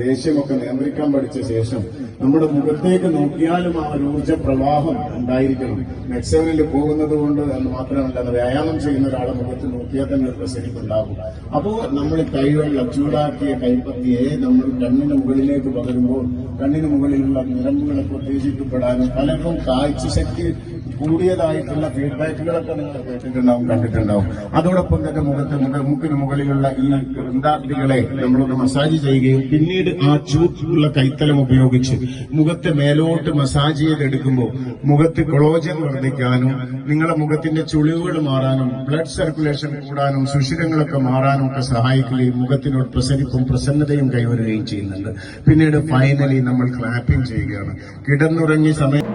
ദേഷ്യമൊക്കെ നിയന്ത്രിക്കാൻ പഠിച്ച ശേഷം നമ്മുടെ മുഖത്തേക്ക് നോക്കിയാലും ആ ഒരു ഊർജ പ്രവാഹം ഉണ്ടായിരിക്കണം. മെക്സവനിൽ പോകുന്നത് കൊണ്ട് എന്ന് മാത്രമല്ല വ്യായാമം ചെയ്യുന്ന ഒരാളെ മുഖത്ത് നോക്കിയാൽ തന്നെ ഒരു പ്രസരിപ്പുണ്ടാകും. അപ്പോ നമ്മൾ കൈവെള്ളം ചൂടാക്കിയ കൈപ്പത്തിയെ നമ്മൾ കണ്ണിന് മുകളിലേക്ക് പകരുമ്പോൾ കണ്ണിന് മുകളിലുള്ള നിരമ്പുകളൊക്കെ ഉത്തേജിക്കപ്പെടാനും പലർക്കും കാഴ്ചശക്തി കൂടിയതായിട്ടുള്ള ഫീഡ്ബാക്കുകളൊക്കെ നിങ്ങൾ കേട്ടിട്ടുണ്ടാവും കണ്ടിട്ടുണ്ടാവും. അതോടൊപ്പം തന്നെ മുഖത്ത് മുഖ- മൂക്കിന് മുകളിലുള്ള ഈ വൃന്ദാഗ്നികളെ നമ്മളൊന്ന് മസാജ് ചെയ്യുകയും പിന്നീട് ആ ചൂട്ടുള്ള കൈത്തലം ഉപയോഗിച്ച് മുഖത്തെ മേലോട്ട് മസാജ് ചെയ്തെടുക്കുമ്പോൾ മുഖത്ത് കൊളോജൻ വർദ്ധിക്കാനും നിങ്ങളുടെ മുഖത്തിന്റെ ചുളിവുകൾ മാറാനും ബ്ലഡ് സർക്കുലേഷൻ കൂടാനും സുഷിരങ്ങളൊക്കെ മാറാനും ഒക്കെ സഹായിക്കുകയും മുഖത്തിനോട് പ്രസരിപ്പും പ്രസന്നതയും കൈവരുകയും ചെയ്യുന്നുണ്ട്. പിന്നീട് ഫൈനലി നമ്മൾ ക്ലാപ്പിംഗ് ചെയ്യുകയാണ്. കിടന്നുറങ്ങിയ സമയം